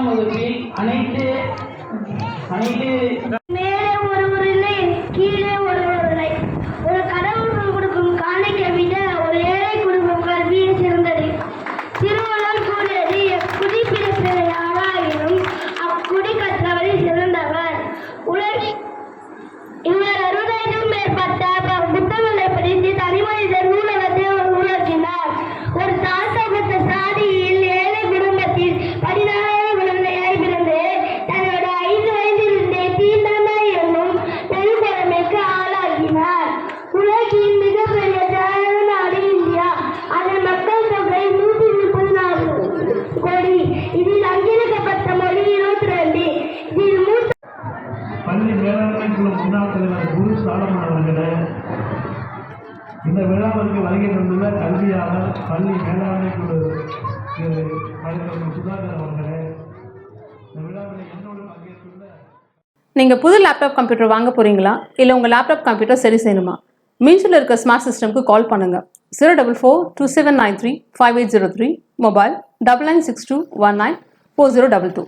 பத்தாம் வகுப்பில் அனைத்து அனைத்து மாணவர்கள் வருகை தந்துள்ள கல்வியாளர் பள்ளி மேலாண்மை குழு சுதாகர் அவர்களே. இந்த விழாவில் என்னோடு பங்கேற்றுள்ள நீங்கள் புது லேப்டாப் கம்ப்யூட்டர் வாங்க போகிறீங்களா இல்லை உங்கள் லேப்டாப் கம்ப்யூட்டர் சரி செய்யணுமா? மீன்ஸில் இருக்க ஸ்மார்ட் சிஸ்டம்க்கு கால் பண்ணுங்கள் zero double four two seven nine three five eight zero three mobile double nine six two one nine four zero double two